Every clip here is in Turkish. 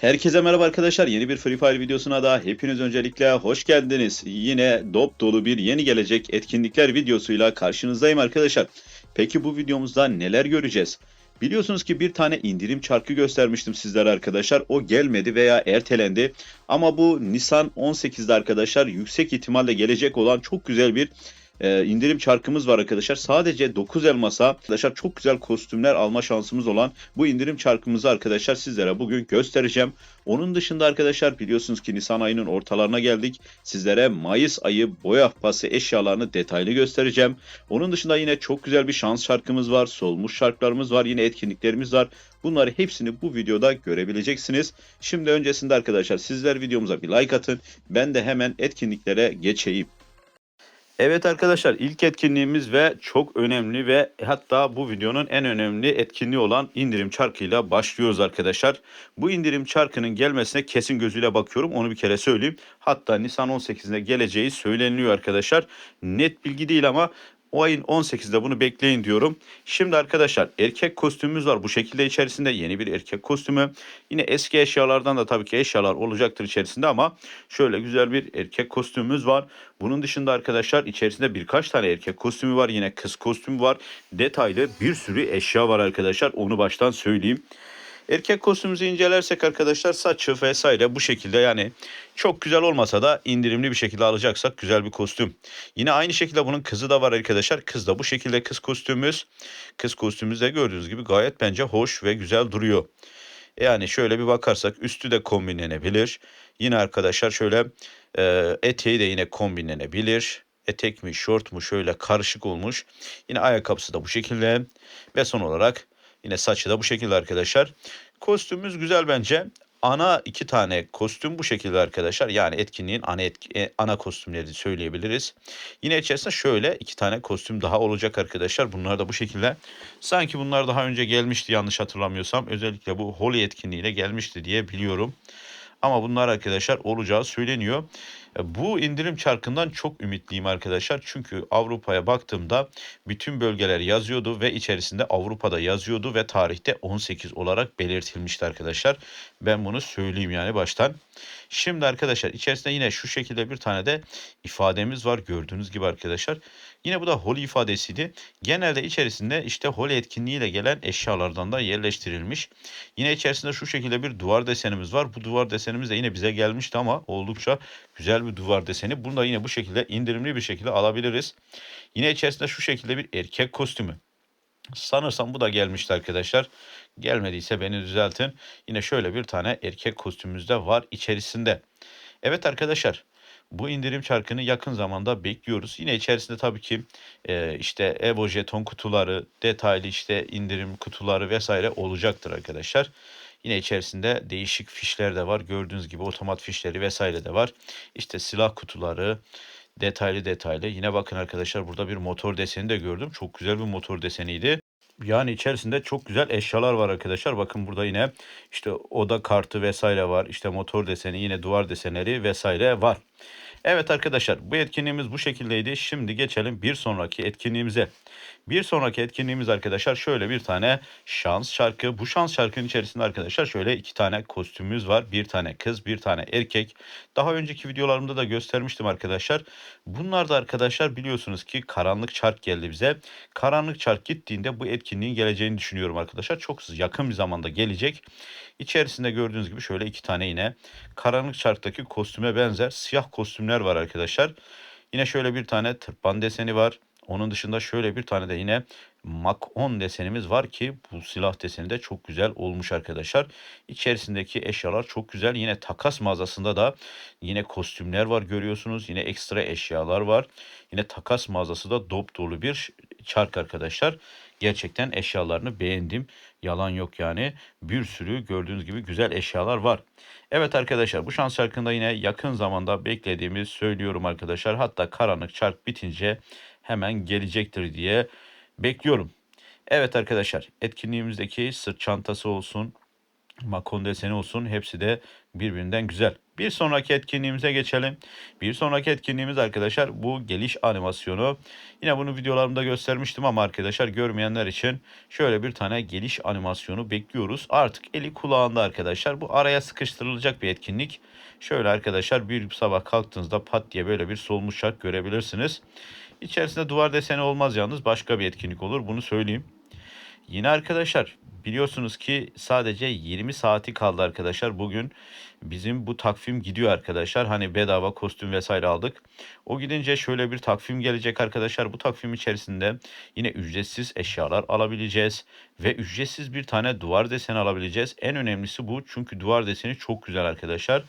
Herkese merhaba arkadaşlar. Yeni bir Free Fire videosuna da hepiniz öncelikle hoş geldiniz. Yine dop dolu bir yeni gelecek etkinlikler videosuyla karşınızdayım arkadaşlar. Peki bu videomuzda neler göreceğiz? Biliyorsunuz ki bir tane indirim çarkı göstermiştim sizlere arkadaşlar. O gelmedi veya ertelendi. Ama bu Nisan 18'de arkadaşlar yüksek ihtimalle gelecek olan çok güzel bir e, indirim çarkımız var arkadaşlar. Sadece 9 elmasa arkadaşlar çok güzel kostümler alma şansımız olan bu indirim çarkımızı arkadaşlar sizlere bugün göstereceğim. Onun dışında arkadaşlar biliyorsunuz ki Nisan ayının ortalarına geldik. Sizlere Mayıs ayı boya pası eşyalarını detaylı göstereceğim. Onun dışında yine çok güzel bir şans şarkımız var. Solmuş şarkılarımız var. Yine etkinliklerimiz var. Bunları hepsini bu videoda görebileceksiniz. Şimdi öncesinde arkadaşlar sizler videomuza bir like atın. Ben de hemen etkinliklere geçeyim. Evet arkadaşlar ilk etkinliğimiz ve çok önemli ve hatta bu videonun en önemli etkinliği olan indirim çarkıyla başlıyoruz arkadaşlar. Bu indirim çarkının gelmesine kesin gözüyle bakıyorum onu bir kere söyleyeyim. Hatta Nisan 18'inde geleceği söyleniliyor arkadaşlar. Net bilgi değil ama o ayın 18'de bunu bekleyin diyorum. Şimdi arkadaşlar erkek kostümümüz var. Bu şekilde içerisinde yeni bir erkek kostümü. Yine eski eşyalardan da tabii ki eşyalar olacaktır içerisinde ama şöyle güzel bir erkek kostümümüz var. Bunun dışında arkadaşlar içerisinde birkaç tane erkek kostümü var. Yine kız kostümü var. Detaylı bir sürü eşya var arkadaşlar. Onu baştan söyleyeyim. Erkek kostümümüzü incelersek arkadaşlar saçı vesaire bu şekilde yani çok güzel olmasa da indirimli bir şekilde alacaksak güzel bir kostüm. Yine aynı şekilde bunun kızı da var arkadaşlar. Kız da bu şekilde kız kostümümüz. Kız kostümümüz de gördüğünüz gibi gayet bence hoş ve güzel duruyor. Yani şöyle bir bakarsak üstü de kombinlenebilir. Yine arkadaşlar şöyle e, eteği de yine kombinlenebilir. Etek mi şort mu şöyle karışık olmuş. Yine ayakkabısı da bu şekilde. Ve son olarak Yine saçı da bu şekilde arkadaşlar. Kostümümüz güzel bence. Ana iki tane kostüm bu şekilde arkadaşlar. Yani etkinliğin ana, etki, e, ana kostümleri söyleyebiliriz. Yine içerisinde şöyle iki tane kostüm daha olacak arkadaşlar. Bunlar da bu şekilde. Sanki bunlar daha önce gelmişti yanlış hatırlamıyorsam. Özellikle bu Holy etkinliğiyle gelmişti diye biliyorum. Ama bunlar arkadaşlar olacağı söyleniyor. E, bu indirim çarkından çok ümitliyim arkadaşlar. Çünkü Avrupa'ya baktığımda bütün bölgeler yazıyordu ve içerisinde Avrupa'da yazıyordu ve tarihte 18 olarak belirtilmişti arkadaşlar. Ben bunu söyleyeyim yani baştan. Şimdi arkadaşlar içerisinde yine şu şekilde bir tane de ifademiz var gördüğünüz gibi arkadaşlar. Yine bu da Holy ifadesiydi. Genelde içerisinde işte Holy etkinliğiyle gelen eşyalardan da yerleştirilmiş. Yine içerisinde şu şekilde bir duvar desenimiz var. Bu duvar desenimiz de yine bize gelmişti ama oldukça güzel bir duvar deseni. Bunu da yine bu şekilde indirimli bir şekilde alabiliriz. Yine içerisinde şu şekilde bir erkek kostümü. Sanırsam bu da gelmişti arkadaşlar. Gelmediyse beni düzeltin. Yine şöyle bir tane erkek kostümümüz de var içerisinde. Evet arkadaşlar bu indirim çarkını yakın zamanda bekliyoruz. Yine içerisinde tabii ki e, işte Evo jeton kutuları, detaylı işte indirim kutuları vesaire olacaktır arkadaşlar. Yine içerisinde değişik fişler de var. Gördüğünüz gibi otomat fişleri vesaire de var. İşte silah kutuları, detaylı detaylı. Yine bakın arkadaşlar burada bir motor deseni de gördüm. Çok güzel bir motor deseniydi. Yani içerisinde çok güzel eşyalar var arkadaşlar. Bakın burada yine işte oda kartı vesaire var. İşte motor deseni, yine duvar desenleri vesaire var. Evet arkadaşlar bu etkinliğimiz bu şekildeydi. Şimdi geçelim bir sonraki etkinliğimize. Bir sonraki etkinliğimiz arkadaşlar şöyle bir tane şans şarkı. Bu şans şarkının içerisinde arkadaşlar şöyle iki tane kostümümüz var. Bir tane kız bir tane erkek. Daha önceki videolarımda da göstermiştim arkadaşlar. Bunlar da arkadaşlar biliyorsunuz ki karanlık çark geldi bize. Karanlık çark gittiğinde bu etkinliğin geleceğini düşünüyorum arkadaşlar. Çok yakın bir zamanda gelecek. İçerisinde gördüğünüz gibi şöyle iki tane yine karanlık çarktaki kostüme benzer siyah kostümler var arkadaşlar. Yine şöyle bir tane tırpan deseni var. Onun dışında şöyle bir tane de yine Mach 10 desenimiz var ki bu silah deseni de çok güzel olmuş arkadaşlar. İçerisindeki eşyalar çok güzel. Yine takas mağazasında da yine kostümler var görüyorsunuz. Yine ekstra eşyalar var. Yine takas mağazası da dop dolu bir çark arkadaşlar. Gerçekten eşyalarını beğendim. Yalan yok yani. Bir sürü gördüğünüz gibi güzel eşyalar var. Evet arkadaşlar bu şans çarkında yine yakın zamanda beklediğimiz söylüyorum arkadaşlar. Hatta karanlık çark bitince hemen gelecektir diye bekliyorum. Evet arkadaşlar etkinliğimizdeki sırt çantası olsun, Makon deseni olsun hepsi de birbirinden güzel. Bir sonraki etkinliğimize geçelim. Bir sonraki etkinliğimiz arkadaşlar bu geliş animasyonu. Yine bunu videolarımda göstermiştim ama arkadaşlar görmeyenler için şöyle bir tane geliş animasyonu bekliyoruz. Artık eli kulağında arkadaşlar. Bu araya sıkıştırılacak bir etkinlik. Şöyle arkadaşlar bir sabah kalktığınızda pat diye böyle bir solmuş şark görebilirsiniz. İçerisinde duvar deseni olmaz yalnız başka bir etkinlik olur bunu söyleyeyim. Yine arkadaşlar biliyorsunuz ki sadece 20 saati kaldı arkadaşlar. Bugün bizim bu takvim gidiyor arkadaşlar. Hani bedava kostüm vesaire aldık. O gidince şöyle bir takvim gelecek arkadaşlar. Bu takvim içerisinde yine ücretsiz eşyalar alabileceğiz. Ve ücretsiz bir tane duvar deseni alabileceğiz. En önemlisi bu çünkü duvar deseni çok güzel arkadaşlar.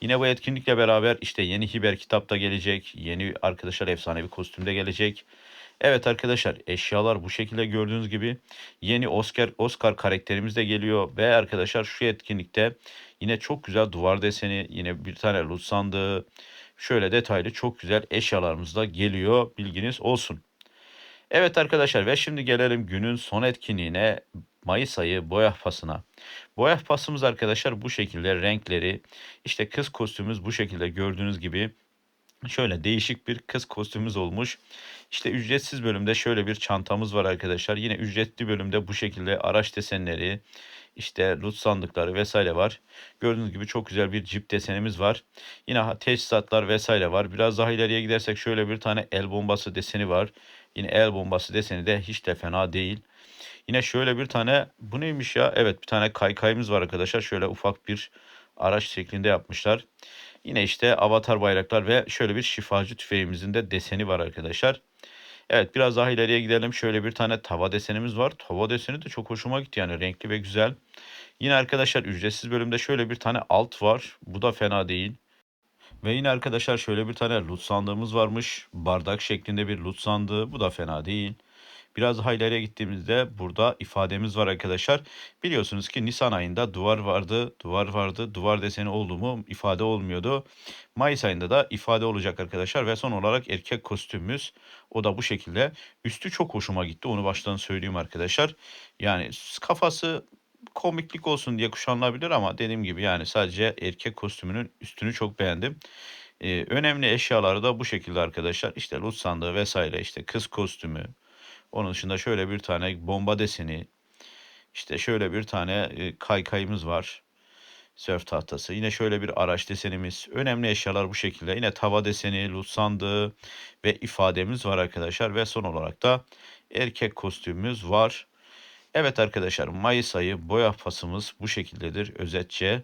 Yine bu etkinlikle beraber işte yeni hiber kitap da gelecek. Yeni arkadaşlar efsanevi kostüm de gelecek. Evet arkadaşlar eşyalar bu şekilde gördüğünüz gibi yeni Oscar Oscar karakterimiz de geliyor ve arkadaşlar şu etkinlikte yine çok güzel duvar deseni yine bir tane loot şöyle detaylı çok güzel eşyalarımız da geliyor bilginiz olsun. Evet arkadaşlar ve şimdi gelelim günün son etkinliğine Mayıs ayı boya pasına. Boya pasımız arkadaşlar bu şekilde renkleri işte kız kostümümüz bu şekilde gördüğünüz gibi Şöyle değişik bir kız kostümümüz olmuş. İşte ücretsiz bölümde şöyle bir çantamız var arkadaşlar. Yine ücretli bölümde bu şekilde araç desenleri, işte loot sandıkları vesaire var. Gördüğünüz gibi çok güzel bir cip desenimiz var. Yine teçhizatlar vesaire var. Biraz daha ileriye gidersek şöyle bir tane el bombası deseni var. Yine el bombası deseni de hiç de fena değil. Yine şöyle bir tane bu neymiş ya? Evet bir tane kaykayımız var arkadaşlar. Şöyle ufak bir araç şeklinde yapmışlar. Yine işte avatar bayraklar ve şöyle bir şifacı tüfeğimizin de deseni var arkadaşlar. Evet biraz daha ileriye gidelim. Şöyle bir tane tava desenimiz var. Tava deseni de çok hoşuma gitti yani renkli ve güzel. Yine arkadaşlar ücretsiz bölümde şöyle bir tane alt var. Bu da fena değil. Ve yine arkadaşlar şöyle bir tane loot sandığımız varmış. Bardak şeklinde bir loot sandığı. Bu da fena değil. Biraz daha ileriye gittiğimizde burada ifademiz var arkadaşlar. Biliyorsunuz ki Nisan ayında duvar vardı, duvar vardı, duvar deseni oldu mu ifade olmuyordu. Mayıs ayında da ifade olacak arkadaşlar ve son olarak erkek kostümümüz o da bu şekilde. Üstü çok hoşuma gitti onu baştan söyleyeyim arkadaşlar. Yani kafası komiklik olsun diye kuşanılabilir ama dediğim gibi yani sadece erkek kostümünün üstünü çok beğendim. Ee, önemli eşyaları da bu şekilde arkadaşlar. İşte loot sandığı vesaire işte kız kostümü, onun dışında şöyle bir tane bomba deseni, işte şöyle bir tane e, kaykayımız var. Sörf tahtası. Yine şöyle bir araç desenimiz. Önemli eşyalar bu şekilde. Yine tava deseni, loot sandığı ve ifademiz var arkadaşlar. Ve son olarak da erkek kostümümüz var. Evet arkadaşlar Mayıs ayı boya pasımız bu şekildedir özetçe.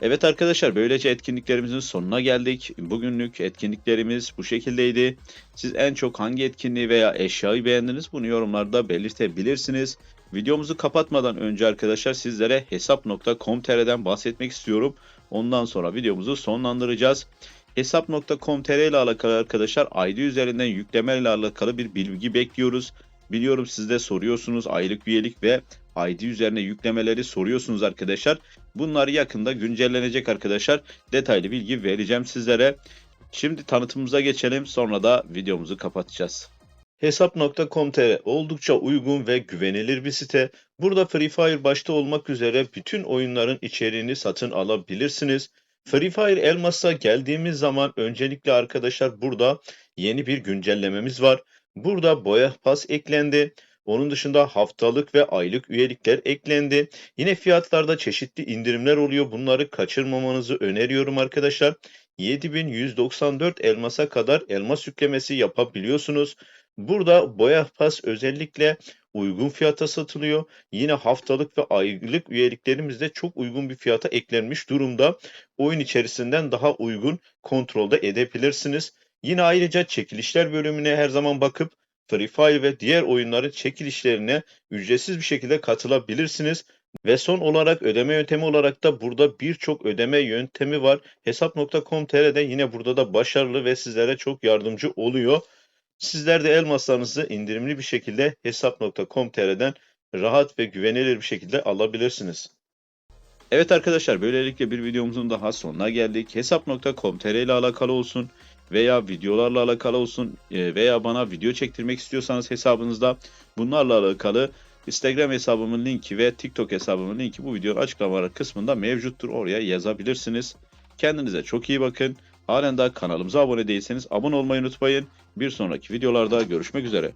Evet arkadaşlar böylece etkinliklerimizin sonuna geldik. Bugünlük etkinliklerimiz bu şekildeydi. Siz en çok hangi etkinliği veya eşyayı beğendiniz bunu yorumlarda belirtebilirsiniz. Videomuzu kapatmadan önce arkadaşlar sizlere hesap.com.tr'den bahsetmek istiyorum. Ondan sonra videomuzu sonlandıracağız. Hesap.com.tr ile alakalı arkadaşlar ID üzerinden yükleme ile alakalı bir bilgi bekliyoruz. Biliyorum siz de soruyorsunuz aylık üyelik ve ID üzerine yüklemeleri soruyorsunuz arkadaşlar. Bunlar yakında güncellenecek arkadaşlar. Detaylı bilgi vereceğim sizlere. Şimdi tanıtımımıza geçelim sonra da videomuzu kapatacağız. Hesap.com.tr oldukça uygun ve güvenilir bir site. Burada Free Fire başta olmak üzere bütün oyunların içeriğini satın alabilirsiniz. Free Fire Elmas'a geldiğimiz zaman öncelikle arkadaşlar burada yeni bir güncellememiz var. Burada boya pas eklendi. Onun dışında haftalık ve aylık üyelikler eklendi. Yine fiyatlarda çeşitli indirimler oluyor. Bunları kaçırmamanızı öneriyorum arkadaşlar. 7194 elmasa kadar elmas yüklemesi yapabiliyorsunuz. Burada boya pas özellikle uygun fiyata satılıyor. Yine haftalık ve aylık üyeliklerimiz de çok uygun bir fiyata eklenmiş durumda. Oyun içerisinden daha uygun kontrolde edebilirsiniz. Yine ayrıca çekilişler bölümüne her zaman bakıp Free Fire ve diğer oyunların çekilişlerine ücretsiz bir şekilde katılabilirsiniz. Ve son olarak ödeme yöntemi olarak da burada birçok ödeme yöntemi var. Hesap.com.tr'de yine burada da başarılı ve sizlere çok yardımcı oluyor. Sizler de elmaslarınızı indirimli bir şekilde hesap.com.tr'den rahat ve güvenilir bir şekilde alabilirsiniz. Evet arkadaşlar böylelikle bir videomuzun daha sonuna geldik. Hesap.com.tr ile alakalı olsun veya videolarla alakalı olsun e, veya bana video çektirmek istiyorsanız hesabınızda bunlarla alakalı Instagram hesabımın linki ve TikTok hesabımın linki bu videonun açıklamalar kısmında mevcuttur. Oraya yazabilirsiniz. Kendinize çok iyi bakın. Halen daha kanalımıza abone değilseniz abone olmayı unutmayın. Bir sonraki videolarda görüşmek üzere.